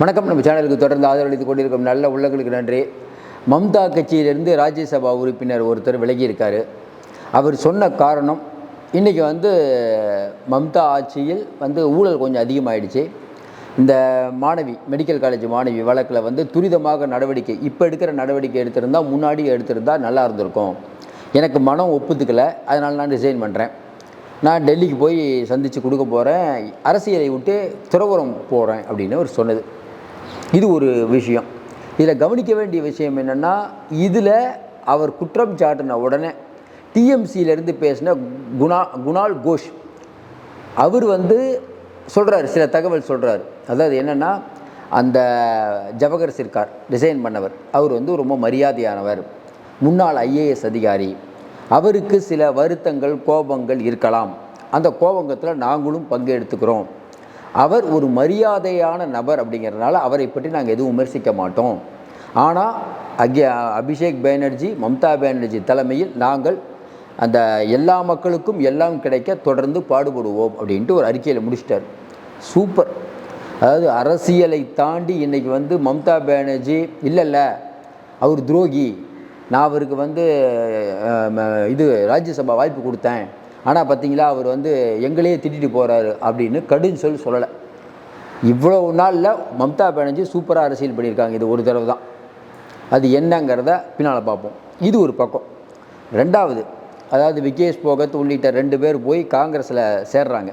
வணக்கம். நம்ம சேனலுக்கு தொடர்ந்து ஆதரவளித்துக் கொண்டிருக்கும் நல்ல உள்ளங்களுக்கு நன்றி. மம்தா கட்சியிலிருந்து ராஜ்யசபா உறுப்பினர் ஒருத்தர் விலகி அவர் சொன்ன காரணம் இன்றைக்கி வந்து மம்தா ஆட்சியில் வந்து ஊழல் கொஞ்சம் அதிகமாகிடுச்சு இந்த மாணவி மெடிக்கல் காலேஜ் மாணவி வழக்கில் வந்து துரிதமாக நடவடிக்கை இப்போ எடுக்கிற நடவடிக்கை எடுத்திருந்தால் முன்னாடி எடுத்திருந்தால் நல்லா இருந்திருக்கும். எனக்கு மனம் ஒப்புத்துக்கலை அதனால் நான் ரிசைன் பண்ணுறேன் நான் டெல்லிக்கு போய் சந்தித்து கொடுக்க போகிறேன் அரசியலை விட்டு துறவரம் போகிறேன் அப்படின்னு அவர் சொன்னது. இது ஒரு விஷயம். இதில் கவனிக்க வேண்டிய விஷயம் என்னென்னா இதில் அவர் குற்றம் சாட்டின உடனே டிஎம்சியிலேருந்து பேசின குணா குணால் கோஷ் அவர் வந்து சொல்கிறார் சில தகவல் சொல்கிறாரு அதாவது என்னென்னா அந்த ஜவஹர் சிர்கார் டிசைன் பண்ணவர். அவர் வந்து ரொம்ப மரியாதையானவர். முன்னாள் ஐஏஎஸ் அதிகாரி. அவருக்கு சில வருத்தங்கள் கோபங்கள் இருக்கலாம். அந்த கோபங்கத்தில் நாங்களும் பங்கெடுத்துக்கிறோம். அவர் ஒரு மரியாதையான நபர் அப்படிங்கிறதுனால அவரை பற்றி நாங்கள் எதுவும் விமர்சிக்க மாட்டோம். ஆனால் அங்கே அபிஷேக் பேனர்ஜி மம்தா பானர்ஜி தலைமையில் நாங்கள் அந்த எல்லா மக்களுக்கும் எல்லாம் கிடைக்க தொடர்ந்து பாடுபடுவோம் அப்படின்ட்டு ஒரு அறிக்கையில் முடிச்சிட்டார். சூப்பர். அதாவது அரசியலை தாண்டி இன்றைக்கி வந்து மம்தா பானர்ஜி இல்லை இல்லை அவர் துரோகி. நான் அவருக்கு வந்து ம- இது ராஜ்யசபா வாய்ப்பு கொடுத்தேன். ஆனால் பார்த்தீங்களா அவர் வந்து எங்களையே திட்டிட்டு போகிறாரு அப்படின்னு கடுன்னு சொல்லி சொல்லலை. இவ்வளோ நாளில் மம்தா பானர்ஜி சூப்பராக அரசியல் பண்ணியிருக்காங்க இது ஒரு தடவை தான். அது என்னங்கிறத பின்னால் பார்ப்போம். இது ஒரு பக்கம். ரெண்டாவது அதாவது விகேஷ் போகத் உள்ளிட்ட ரெண்டு பேர் போய் காங்கிரஸில் சேர்றாங்க.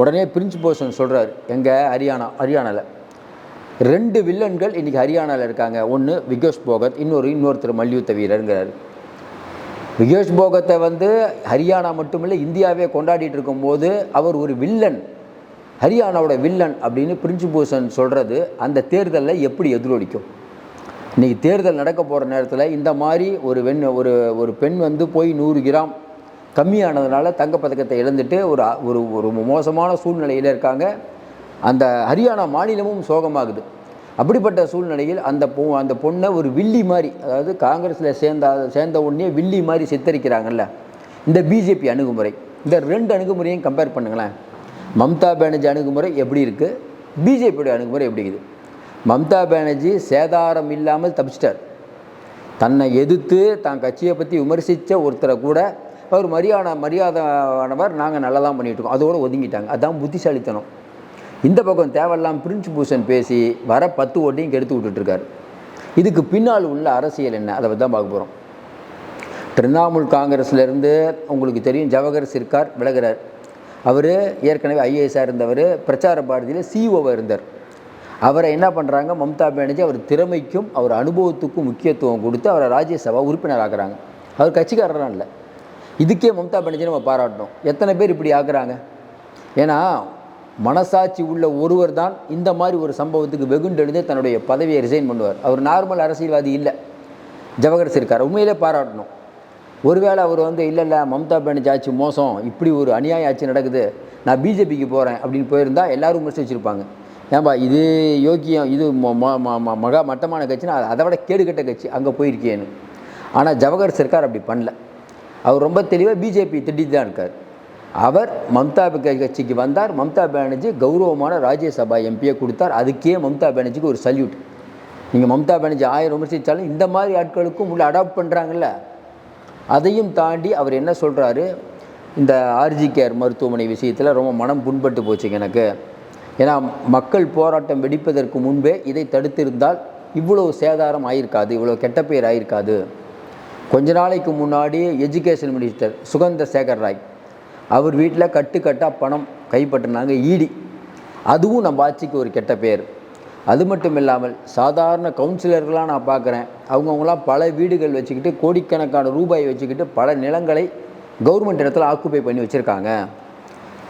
உடனே பிரின்ஸ் போசன் சொல்கிறார் எங்கள் ஹரியானா ஹரியானாவில் ரெண்டு வில்லன்கள் இன்றைக்கி ஹரியானாவில் இருக்காங்க. ஒன்று விகேஷ் போகத் இன்னொரு இன்னொருத்தர் மல்யுத்த வீரருங்கிறார். விகேஷ் போகத்தை வந்து ஹரியானா மட்டுமில்லை இந்தியாவே கொண்டாடிட்டு இருக்கும்போது அவர் ஒரு வில்லன் ஹரியானாவோட வில்லன் அப்படின்னு பிரிஞ்சு பூஷன் சொல்கிறது அந்த தேர்தலில் எப்படி எதிரொலிக்கும்? இன்றைக்கி தேர்தல் நடக்க போகிற நேரத்தில் இந்த மாதிரி ஒரு வெண் ஒரு ஒரு பெண் வந்து போய் நூறு கிராம் கம்மியானதுனால தங்கப்பதக்கத்தை இழந்துட்டு ஒரு ஒரு ஒரு மோசமான சூழ்நிலையில் இருக்காங்க. அந்த ஹரியானா மாநிலமும் சோகமாகுது. அப்படிப்பட்ட சூழ்நிலையில் அந்த பொ அந்த பொண்ணை ஒரு வில்லி மாதிரி அதாவது காங்கிரஸில் சேர்ந்த சேர்ந்த உடனே வில்லி மாதிரி சித்தரிக்கிறாங்கல்ல. இந்த பிஜேபி அணுகுமுறை. இந்த ரெண்டு அணுகுமுறையும் கம்பேர் பண்ணுங்களேன். மம்தா பானர்ஜி அணுகுமுறை எப்படி இருக்குது பிஜேபியோட அணுகுமுறை எப்படி இருக்குது? மம்தா பானர்ஜி சேதாரம் இல்லாமல் தப்பிச்சிட்டார். தன்னை எதிர்த்து தான் கட்சியை பற்றி விமர்சித்த ஒருத்தரை கூட அவர் மரியாதை மரியாதையானவர் நாங்கள் நல்லா தான் பண்ணிகிட்ருக்கோம் இருக்கோம். அதோடு ஒதுங்கிட்டாங்க. அதுதான் புத்திசாலித்தனம். இந்த பக்கம் தேவையில்லாம் பிரின்ஸ் பூஷன் பேசி வர பத்து ஓட்டையும் கெடுத்து விட்டுட்ருக்காரு இதுக்கு பின்னால் உள்ள அரசியல் என்ன? அதை பற்றி தான் பார்க்க போகிறோம் திரிணாமுல் காங்கிரஸ்லேருந்து உங்களுக்கு தெரியும் ஜவஹர் சிர்கார் விலகிறார். அவர் ஏற்கனவே ஐஏஎஸாக இருந்தவர் பிரச்சார பாரதியில் சிஓவாக இருந்தார். அவரை என்ன பண்ணுறாங்க மம்தா பானர்ஜி அவர் திறமைக்கும் அவர் அனுபவத்துக்கும் முக்கியத்துவம் கொடுத்து அவரை ராஜ்யசபா உறுப்பினர் ஆக்குறாங்க. அவர் கட்சிக்காரராக இல்லை. இதுக்கே மம்தா பானர்ஜி நம்ம பாராட்டணும். எத்தனை பேர் இப்படி ஆக்குறாங்க? ஏன்னா மனசாட்சி உள்ள ஒருவர் தான் இந்த மாதிரி ஒரு சம்பவத்துக்கு வெகுண்டெழுந்து தன்னுடைய பதவியை ரிசைன் பண்ணுவார். அவர் நார்மல் அரசியல்வாதி இல்லை. ஜவஹர் இருக்கார் உண்மையிலே பாராட்டணும். ஒருவேளை அவர் வந்து இல்லை இல்லை மம்தா பானர்ஜி ஆட்சி மோசம் இப்படி ஒரு அநியாய ஆட்சி நடக்குது நான் பிஜேபிக்கு போகிறேன் அப்படின்னு போயிருந்தா எல்லாரும் விமர்சிச்சிருப்பாங்க ஏன்பா இது யோக்கியம் இது மொ- ம- ம- மகா மட்டமான கட்சினா அதை விட கேடுகட்ட கட்சி அங்கே போயிருக்கேன்னு. ஆனால் ஜவஹர் சர்க்கார் அப்படி பண்ணல. அவர் ரொம்ப தெளிவாக பிஜேபி திட்டிட்டு தான் இருக்கார். அவர் மம்தா கட்சிக்கு வந்தார். மம்தா பானர்ஜி கௌரவமான ராஜ்யசபா எம்பியை கொடுத்தார். அதுக்கே மம்தா பானர்ஜிக்கு ஒரு சல்யூட் நீங்கள் மம்தா பானர்ஜி ஆயிரம் விமர்சித்தாலும் இந்த மாதிரி ஆட்களுக்கும் உள்ள அடாப்ட் பண்ணுறாங்கல்ல அதையும் தாண்டி அவர் என்ன சொல்கிறாரு இந்த ஆர்ஜி கேர் மருத்துவமனை விஷயத்தில் ரொம்ப மனம் புண்பட்டு போச்சுங்க எனக்கு. ஏன்னா மக்கள் போராட்டம் வெடிப்பதற்கு முன்பே இதை தடுத்திருந்தால் இவ்வளோ சேதாரம் ஆயிருக்காது இவ்வளோ கெட்ட பேர் ஆயிருக்காது. கொஞ்ச நாளைக்கு முன்னாடி எஜுகேஷன் மினிஸ்டர் சுகந்த சேகர் ராய் அவர் வீட்டில் கட்டுக்கட்டாக பணம் கைப்பற்றினாங்க ஈடி. அதுவும் நம்ம ஆட்சிக்கு ஒரு கெட்ட பேர். அது மட்டும் இல்லாமல் சாதாரண கவுன்சிலர்களாக நான் பார்க்குறேன். அவங்கவுங்களாம் பல வீடுகள் வச்சுக்கிட்டு கோடிக்கணக்கான ரூபாய் வச்சுக்கிட்டு பல நிலங்களை கவர்மெண்ட் இடத்துல ஆக்குப்பை பண்ணி வச்சுருக்காங்க.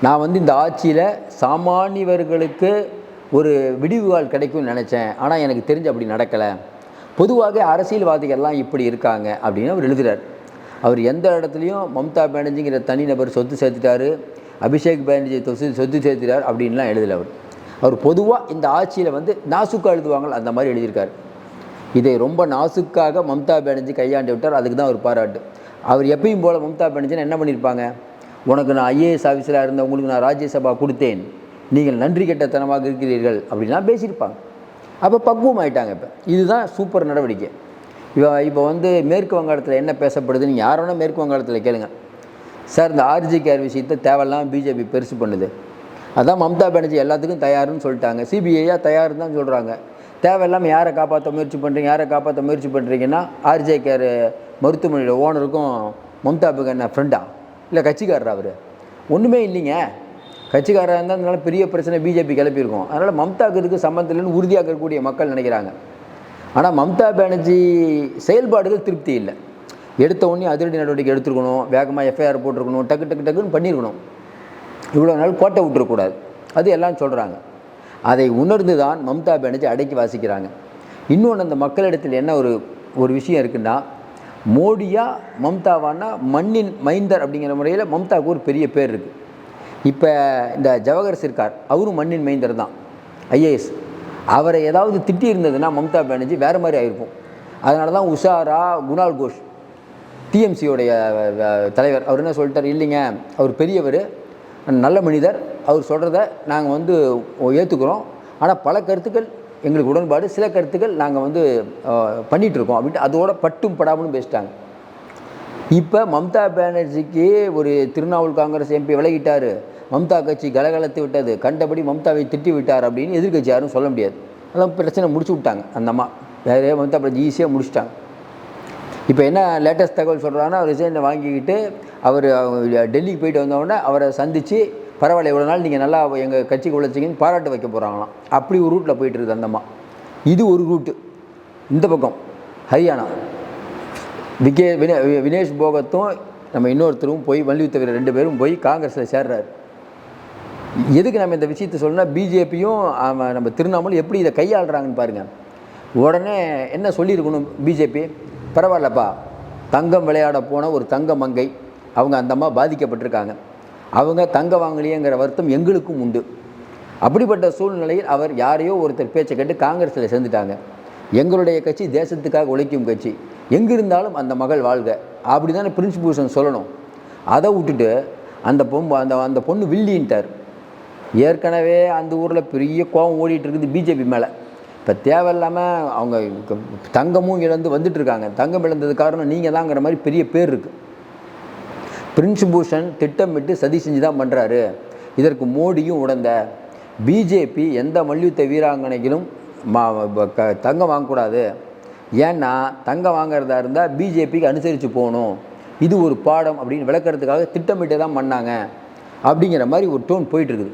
நான் வந்து இந்த ஆட்சியில் சாமானியவர்களுக்கு ஒரு விடிவுகால் கிடைக்கும்னு நினச்சேன். ஆனால் எனக்கு தெரிஞ்சு அப்படி நடக்கலை. பொதுவாக அரசியல்வாதிகள்லாம் இப்படி இருக்காங்க அப்படின்னு அவர் எழுதுகிறார் அவர் எந்த இடத்துலையும் மம்தா பானர்ஜிங்கிற தனிநபர் சொத்து சேர்த்துட்டாரு அபிஷேக் பானர்ஜி சொத்து சொத்து சேர்த்துட்டார் அப்படின்லாம் எழுதல அவர். அவர் பொதுவாக இந்த ஆட்சியில் வந்து நாசுக்கா எழுதுவாங்க அந்த மாதிரி எழுதியிருக்காரு. இதை ரொம்ப நாசுக்காக மம்தா பானர்ஜி கையாண்டு விட்டார் அதுக்கு தான் அவர் பாராட்டு. அவர் எப்பயும் போல் மம்தா பானர்ஜி என்ன பண்ணியிருப்பாங்க? உனக்கு நான் ஐஏஎஸ் ஆஃபீஸராக இருந்த உங்களுக்கு நான் ராஜ்யசபா கொடுத்தேன் நீங்கள் நன்றி கெட்டத்தனமாக இருக்கிறீர்கள் அப்படின்லாம் பேசியிருப்பாங்க. அப்போ பக்குவம் ஆயிட்டாங்க இப்போ. இதுதான் சூப்பர் நடவடிக்கை. இப்போ இப்போ வந்து மேற்கு வங்காளத்தில் என்ன பேசப்படுது நீங்கள் யாரோனா மேற்கு வங்காளத்தில் கேளுங்க. சார் இந்த ஆர்ஜி கேர் விஷயத்தை தேவையில்லாமல் பிஜேபி பெருசு பண்ணுது. அதான் மம்தா பானர்ஜி எல்லாத்துக்கும் தயாருன்னு சொல்லிட்டாங்க. சிபிஐயாக தயாருன்னு தான் சொல்கிறாங்க தேவையில்லாமல் யாரை காப்பாற்ற முயற்சி பண்ணுறீங்க யாரை காப்பாற்ற முயற்சி பண்ணுறீங்கன்னா ஆர்ஜே கேர் மருத்துவமனையோட ஓனருக்கும் மம்தாவுக்கு என்ன ஃப்ரெண்டா இல்லை கட்சிக்காரரா அவர்? ஒன்றுமே இல்லைங்க. கட்சிக்காரராக இருந்தால் அதனால பெரிய பிரச்சனை பிஜேபி கிளப்பியிருக்கோம். அதனால் மம்தாக்கு இதுக்கு சம்மந்தம் இல்லைன்னு உறுதியாக இருக்கக்கூடிய மக்கள் நினைக்கிறாங்க. ஆனால் மம்தா பானர்ஜி செயல்பாடுகள் திருப்தி இல்லை. எடுத்த உடனே அதிரடி நடவடிக்கை எடுத்துருக்கணும் வேகமாக எஃப்ஐஆர் போட்டிருக்கணும் டக்கு டக்கு டக்குன்னு பண்ணியிருக்கணும் இவ்வளோ நாள் கோட்டை விட்டுறக்கூடாது. அது எல்லாம் சொல்கிறாங்க அதை உணர்ந்து தான் மம்தா பானர்ஜி அடக்கி வாசிக்கிறாங்க. இன்னொன்று அந்த மக்களிடத்தில் என்ன ஒரு ஒரு விஷயம் இருக்குன்னா மோடியா மம்தாவானா மண்ணின் மைந்தர் அப்படிங்கிற முறையில் மம்தாவுக்கு ஒரு பெரிய பேர் இருக்குது இப்போ இந்த ஜவஹர் சிர்கார் அவரும் மண்ணின் மைந்தர் தான் ஐஏஎஸ் அவரை ஏதாவது திட்டி இருந்ததுன்னா மம்தா பானர்ஜி வேறு மாதிரி ஆயிருக்கும் அதனால தான் உஷாரா குணால் கோஷ் டிஎம்சியோடைய தலைவர். அவர் என்ன சொல்லிட்டார்? இல்லைங்க அவர் பெரியவர் நல்ல மனிதர். அவர் சொல்கிறத நாங்கள் வந்து ஏற்றுக்கிறோம் ஆனால் பல கருத்துக்கள் எங்களுக்கு உடன்பாடு. சில கருத்துக்கள் நாங்கள் வந்து பண்ணிகிட்ருக்கோம் இருக்கோம் அப்படின்ட்டு அதோட பட்டும் படாமலும் பேசிட்டாங்க. இப்போ மம்தா பானர்ஜிக்கு ஒரு திருநாவூர் காங்கிரஸ் எம்பி விலகிட்டார். மம்தா கட்சி கலகலத்து விட்டது. கண்டபடி மம்தாவை திட்டி விட்டார் அப்படின்னு எதிர்க்கட்சி யாரும் சொல்ல முடியாது. அதெல்லாம் பிரச்சனை முடிச்சு விட்டாங்க அந்த அம்மா. வேறே மம்தா பிரஜி ஈஸியாக முடிச்சிட்டாங்க. இப்போ என்ன லேட்டஸ்ட் தகவல் சொல்கிறாங்கன்னா அவர் ரிசைனை வாங்கிக்கிட்டு அவர் டெல்லிக்கு போயிட்டு வந்தவுடனே அவரை சந்தித்து பரவாயில்ல இவ்வளோ நாள் நீங்கள் நல்லா எங்கள் கட்சிக்கு உழைச்சிங்கன்னு பாராட்டு வைக்க போகிறாங்களாம் அப்படி ஒரு ரூட்டில் போயிட்டு இருக்குது அந்தம்மா இது ஒரு ரூட்டு இந்த பக்கம் ஹரியானா. விகே வினே வி- வினேஷ் போகத்தும் நம்ம இன்னொருத்தரும் போய் மல்யுத்த ரெண்டு பேரும் போய் காங்கிரஸில் சேர்றாரு. எதுக்கு நம்ம இந்த விஷயத்தை சொல்லணும்னா பிஜேபியும் நம்ம திருவண்ணாமலை எப்படி இதை கையாளுறாங்கன்னு பாருங்கள் உடனே என்ன சொல்லியிருக்கணும் பிஜேபி? பரவாயில்லப்பா தங்கம் விளையாட போன ஒரு தங்க மங்கை அவங்க அந்த அம்மா பாதிக்கப்பட்டிருக்காங்க. அவங்க தங்க வாங்கலையேங்கிற வருத்தம் எங்களுக்கும் உண்டு. அப்படிப்பட்ட சூழ்நிலையில் அவர் யாரையோ ஒருத்தர் பேச்சை கேட்டு காங்கிரஸில் சேர்ந்துட்டாங்க. எங்களுடைய கட்சி தேசத்துக்காக உழைக்கும் கட்சி. எங்கிருந்தாலும் அந்த மகள் வாழ்க. அப்படி தானே பிரின்ஸ் பூஷன் சொல்லணும். அதை விட்டுட்டு அந்த பொம்பு அந்த அந்த பொண்ணு வில்லின்ட்டார். ஏற்கனவே அந்த ஊரில் பெரிய கோபம் ஓடிட்டு இருக்குது பிஜேபி மேலே. இப்போ தேவையில்லாமல் அவங்க தங்கமும் இழந்து வந்துட்டுருக்காங்க தங்கம் இழந்தது காரணம் நீங்கள் தாங்கிற மாதிரி பெரிய பேர் இருக்குது பிரின்ஸ் பூஷன் திட்டமிட்டு சதி செஞ்சு தான் பண்ணுறாரு இதற்கு மோடியும் உடந்த. பிஜேபி எந்த மல்யுத்த வீராங்கனைகளும் மா க- தங்கம் வாங்கக்கூடாது. ஏன்னா தங்கம் வாங்குறதா இருந்தால் பிஜேபிக்கு அனுசரித்து போகணும். இது ஒரு பாடம் அப்படின்னு விளக்கறதுக்காக திட்டமிட்டு தான் பண்ணாங்க. அப்படிங்கிற மாதிரி ஒரு டோன் போயிட்டுருக்குது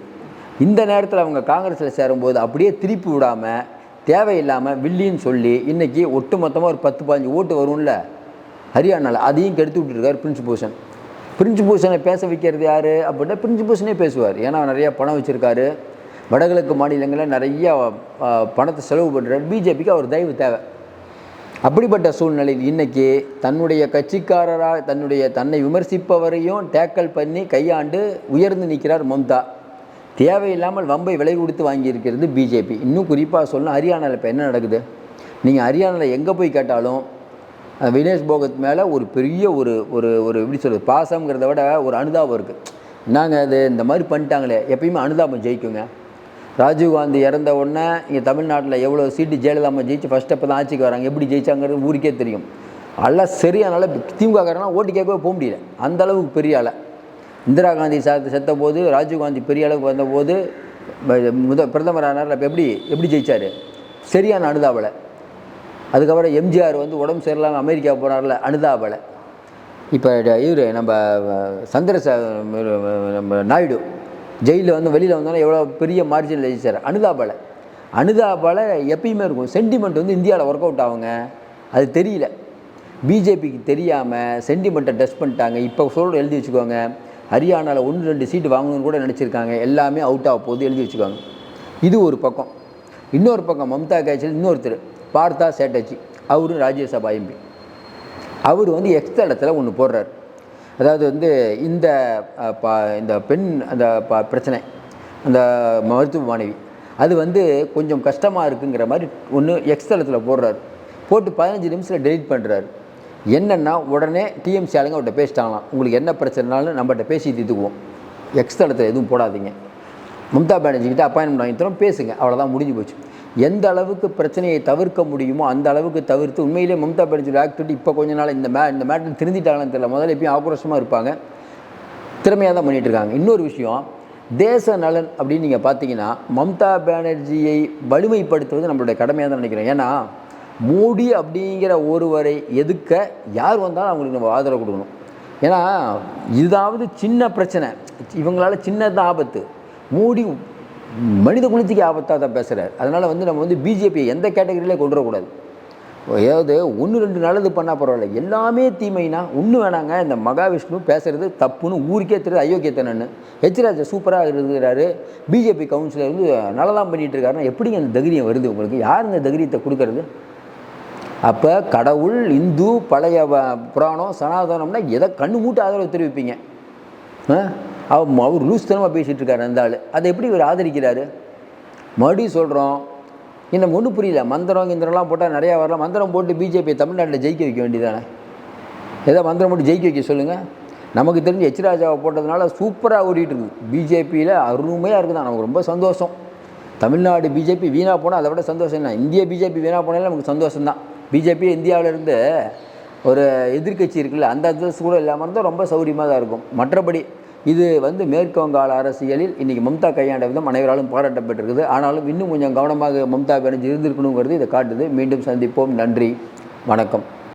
இந்த நேரத்தில் அவங்க காங்கிரஸில் சேரும்போது அப்படியே திருப்பி விடாமல் தேவையில்லாமல் வில்லின்னு சொல்லி இன்றைக்கி ஒட்டுமொத்தமாக ஒரு பத்து பதினஞ்சு ஓட்டு வரும்ல? ஹரியானாவில் அதையும் கெடுத்து விட்டுருக்காரு பிரின்ஸ் பூஷன். பிரின்ஸ் பூஷனை பேச வைக்கிறது யார் அப்படின்னா பிரின்ஸ் பூஷனே பேசுவார். ஏன்னா நிறையா பணம் வச்சுருக்காரு. வடகிழக்கு மாநிலங்களில் நிறையா பணத்தை செலவு பண்ணுறாரு பிஜேபிக்கு அவர் தயவு தேவை. அப்படிப்பட்ட சூழ்நிலையில் இன்றைக்கி தன்னுடைய கட்சிக்காரராக தன்னுடைய தன்னை விமர்சிப்பவரையும் டேக்கல் பண்ணி கையாண்டு உயர்ந்து நிற்கிறார் மம்தா. தேவையில்லாமல் வம்பை விலை கொடுத்து வாங்கியிருக்கிறது பிஜேபி இன்னும் குறிப்பாக சொல்லணும் ஹரியானாவில் இப்போ என்ன நடக்குது? நீங்கள் ஹரியானாவில் எங்கே போய் கேட்டாலும் வினேஷ் போகத் மேலே ஒரு பெரிய ஒரு ஒரு ஒரு எப்படி சொல்கிறது பாசங்கிறத விட ஒரு அனுதாபம் இருக்குது நாங்கள் அது இந்த மாதிரி பண்ணிட்டாங்களே. எப்பயுமே அனுதாபம் ஜெயிக்குங்க. ராஜீவ்காந்தி இறந்த உடனே இங்கே தமிழ்நாட்டில் எவ்வளோ சீட்டு ஜெயலலிதாமா ஜெயிச்சு ஃபஸ்ட் அப்போ தான் ஆட்சிக்கு வராங்க. எப்படி ஜெயிச்சாங்கிறது ஊருக்கே தெரியும். எல்லாம் சரியானால திமுககாரங்களாம் ஓட்டு கேட்கவே போக முடியல. அந்தளவுக்கு பெரிய ஆளை. இந்திரா காந்தி சாத்து செத்த போது ராஜீவ்காந்தி பெரிய அளவுக்கு வந்தபோது முத பிரதமர் ஆனார்ல அப்போ எப்படி எப்படி ஜெயிச்சார்? சரியான அனுதாபலை. அதுக்கப்புறம் எம்ஜிஆர் வந்து உடம்பு சரியில்லாமல் அமெரிக்கா போனார்ல அனுதாபலை. இப்போ இவர் நம்ம சந்திரச நம்ம நாயுடு ஜெயிலில் வந்து வெளியில் வந்தோன்னா எவ்வளோ பெரிய மார்ஜினில் ஜெயிச்சார்? அனுதாபலை. அனுதாபலை எப்பயுமே இருக்கும். சென்டிமெண்ட் வந்து இந்தியாவில் ஒர்க் அவுட் ஆகுங்க. அது தெரியல. பிஜேபிக்கு தெரியாமல் சென்டிமெண்ட்டை டெஸ்ட் பண்ணிட்டாங்க. இப்போ சொல்கிற எழுதி வச்சுக்கோங்க. ஹரியானாவில் ஒன்று ரெண்டு சீட்டு வாங்கணும்னு கூட நினச்சிருக்காங்க. எல்லாமே அவுட் ஆக போகுது எழுதி வச்சுக்காங்க இது ஒரு பக்கம். இன்னொரு பக்கம் மம்தா கேஜில் இன்னொருத்தர் பார்த்தா சேட்டர்ஜி அவரும் ராஜ்யசபா எம்பி. அவர் வந்து எக்ஸ்ட்ரா இடத்துல ஒன்று போடுறார். அதாவது வந்து இந்த ப- இந்த பெண் அந்த ப- பிரச்சனை அந்த மருத்துவ மாணவி அது வந்து கொஞ்சம் கஷ்டமாக இருக்குங்கிற மாதிரி ஒன்று எக்ஸ் தளத்தில் போடுறாரு. போட்டு பதினஞ்சு நிமிஷத்தில் டெலிட் பண்ணுறாரு என்னென்னா உடனே டிஎம்சி ஆளுங்க அவர்கிட்ட பேசிட்டாங்களாம். உங்களுக்கு என்ன பிரச்சனைனாலும் நம்மகிட்ட பேசி தீர்த்துக்குவோம். எக்ஸ் தளத்தில் எதுவும் போடாதீங்க. மம்தா பானர்ஜிக்கிட்ட அப்பாயின்மெண்ட் வாங்கி தரோம் பேசுங்க. அவ்வளோதான் முடிஞ்சு போச்சு. எந்த அளவுக்கு பிரச்சனையை தவிர்க்க முடியுமோ அந்த அளவுக்கு தவிர்த்து உண்மையிலே மம்தா பானர்ஜி ஆக்டிவிட்டி இப்போ கொஞ்ச நாள் இந்த மே இந்த மேட்டர் திருந்திட்டாங்கன்னு தெரியல. முதல்ல எப்பயும் ஆக்ரோஷமாக இருப்பாங்க. திறமையாக தான் பண்ணிகிட்டு இருக்காங்க. இன்னொரு விஷயம் தேச நலன் அப்படின்னு நீங்கள் பார்த்தீங்கன்னா மம்தா பானர்ஜியை வலிமைப்படுத்துவது நம்மளுடைய கடமையாக தான் நினைக்கிறேன். ஏன்னா மோடி அப்படிங்கிற ஒருவரை எதுக்க யார் வந்தாலும் அவங்களுக்கு நம்ம ஆதரவு கொடுக்கணும். ஏன்னா இதாவது சின்ன பிரச்சனை. இவங்களால சின்னதான் ஆபத்து. மோடி மனித குலத்துக்கு ஆபத்தாக தான் பேசுகிறார் அதனால் வந்து நம்ம வந்து பிஜேபி எந்த கேட்டகரியிலே கொண்டு வரக்கூடாது ஏதாவது ஒன்று ரெண்டு நல்லது பண்ணால் பரவாயில்ல. எல்லாமே தீமைனா ஒன்று வேணாங்க. இந்த மகாவிஷ்ணு பேசுகிறது தப்புன்னு ஊருக்கே தெரியுது அயோக்கியத்தனன்னு ஹெச்ராஜா சூப்பராக இருக்கிறாரு. பிஜேபி கவுன்சிலர் வந்து நல்லதான் பண்ணிட்டு இருக்காருன்னா எப்படிங்க அந்த தைரியம் வருது உங்களுக்கு? யார் இந்த தைரியத்தை கொடுக்கறது? அப்போ கடவுள் இந்து பழைய வ- புராணம் சனாதனம்னா எதை கண்ணு மூட்டு ஆதரவு தெரிவிப்பீங்க? ஆ? அவர் அவர் லூஸ்தனமாக பேசிகிட்டு இருக்காரு அந்த ஆள். அதை எப்படி இவர் ஆதரிக்கிறாரு? மறுபடியும் சொல்கிறோம் இன்னும் ஒன்றும் புரியல. மந்திரம் கிந்திரம்லாம் போட்டால் நிறையா வரலாம். மந்திரம் போட்டு பிஜேபி தமிழ்நாட்டில் ஜெயிக்க வைக்க வேண்டியதானே ஏதோ மந்திரம் போட்டு ஜெயிக்க வைக்க சொல்லுங்கள் நமக்கு தெரிஞ்சு எச் ராஜாவை போட்டதுனால சூப்பராக ஓடிட்டு இருக்குது பிஜேபியில் அருமையாக இருக்குதான். நமக்கு ரொம்ப சந்தோஷம். தமிழ்நாடு பிஜேபி வீணாக போனால் அதை விட சந்தோஷம் என்ன? இந்திய பிஜேபி வீணாக போனாலும் நமக்கு சந்தோஷம் தான் பிஜேபி இந்தியாவிலேருந்து ஒரு எதிர்க்கட்சி இருக்குல்ல அந்த அந்தஸ்து கூட இல்லாமல் இருந்தால் ரொம்ப சௌகரியமாக தான் இருக்கும். மற்றபடி இது வந்து மேற்கு வங்காள அரசியலில் இன்றைக்கி மம்தா கையாண்ட விதம் அனைவராலும் பாராட்டப்பட்டிருக்குது. ஆனாலும் இன்னும் கொஞ்சம் கவனமாக மம்தா பேனர்ஜி இருந்திருக்கணுங்கிறது இதை காட்டுது. மீண்டும் சந்திப்போம். நன்றி. வணக்கம்.